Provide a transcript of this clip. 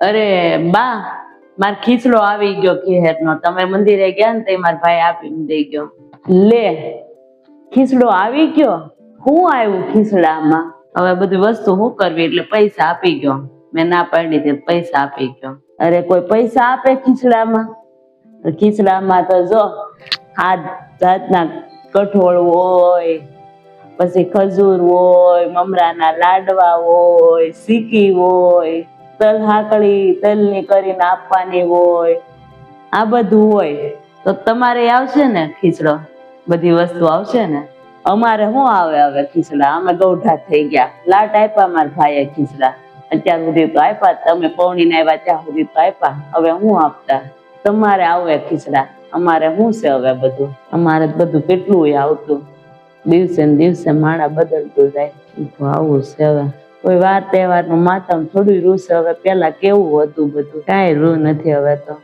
અરે, બા, માર ખીચડો આવી ગયો ખેરનો. તમે મંદિરે ગયા ને તે મારા ભાઈ આપીને દઈ ગયો. લે, ખીચડો આવી ગયો? હું આવ્યું ખીચડામાં? હવે બધી વસ્તુ હું કરવી એટલે પૈસા આપી ગયો. મેં ના પાડી તે પૈસા આપી ગયો. અરે, કોઈ પૈસા આપે ખીચડામાં? ખીચડામાં તો જો, હાથ, જાતના કઠોળ હોય, પછી ખજૂર હોય, મમરાના લાડવા હોય સીકી હોય તલ હાકડી તલની કરીને આપવાની હોય, આ બધું હોય, તો તમારે આવશે ને ખીચડો? બધી વસ્તુ આવશે ને? અમારે શું આવે હવે ખીચડા? અમે ગૌઢા થઈ ગયા. લાટ આપ્યા મારા ભાઈએ ખીચડા. અત્યાર સુધી તો આપ્યા તમે પૌણીને આવ્યા ત્યાં સુધી તો આપ્યા હવે હું આપતા? તમારે આવે ખીચડા. અમારે શું છે હવે બધું? અમારે બધું કેટલું આવતું. દિવસે ને દિવસે માળા બદલતું જાય. આવું છે હવે? કોઈ વાર તહેવારનું માતમ થોડું રૂ હવે પેલા કેવું હતું બધું? કાંઈ રૂ નથી હવે તો.